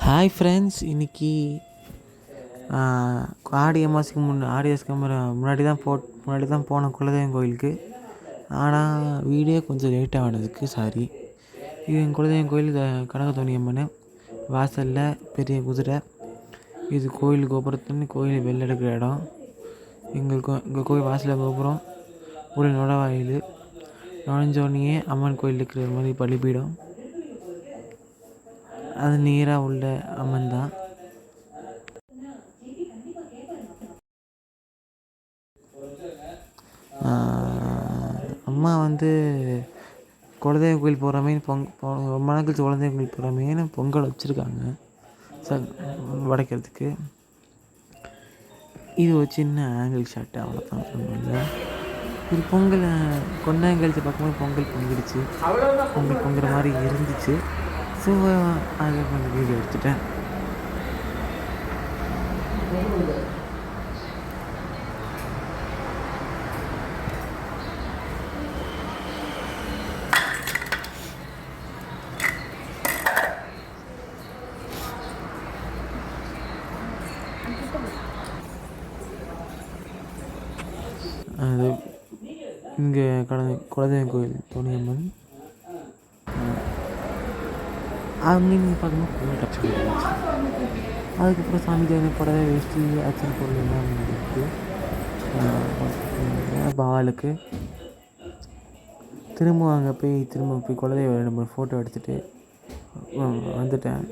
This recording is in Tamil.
ஹாய் ஃப்ரெண்ட்ஸ் இன்னைக்கு ஆடி அமாவாசைக்கு முன் ஆடி அமாவாசைக்கு முன்னாடி தான் போ முன்னாடி தான் போனோம் குலதெய்வம் கோயிலுக்கு. ஆனால் வீடியோ கொஞ்சம் லேட்டாக ஆனதுக்கு சாரி இது என் குலதெய்வம் கோயில் க- கனகதோணி அம்மன். வாசலில் பெரிய குதிரை. இது கோயில் கோபுரத்துன்னு கோயில் வெளில இடம். எங்கள் கோ எங்கள் கோயில் வாசலில் கோபுரம். உள்ள நுழைவாயில். நுழைஞ்சோடனேயே அம்மன் கோயில் இருக்கிற மாதிரி பலிபீடம் அது நேராக உள்ள அம்மன் தான் அம்மா வந்து குலதெய்வ கோயில் போகிற மாதிரி பொங் ரொம்ப நாள் கழிச்சு குலதெய்வ கோயில் போகிற மாரி பொங்கல் வச்சுருக்காங்க. ச உடைக்கிறதுக்கு இது ஒரு சின்ன ஆங்கிள் ஷாட்டு அவ்வளோதான் ஒன்றும் இது பொங்கல் கொண்டாங்கழிச்சு பார்க்கும்போது பொங்கல் பொங்கிடுச்சு. பொங்கல் பொங்குற மாதிரி இருந்துச்சு. ஸோ அதை கொஞ்சம் வீடியோ எடுத்துட்டேன் அது இங்கே கடந்த குலதெய்வம் கோயில் துணியம்மன் அங்கேயும் பார்க்கணும் கோயில் கட்சி அதுக்கப்புறம் சாமி தேவை புடவை வேஷ்டி அச்சன் பொருள் எல்லாம் இருக்குது பாலுக்கு திரும்ப அங்கே போய் திரும்ப போய் குலதெய்வம் ரெண்டு மூணு ஃபோட்டோ எடுத்துகிட்டு வந்துட்டேன்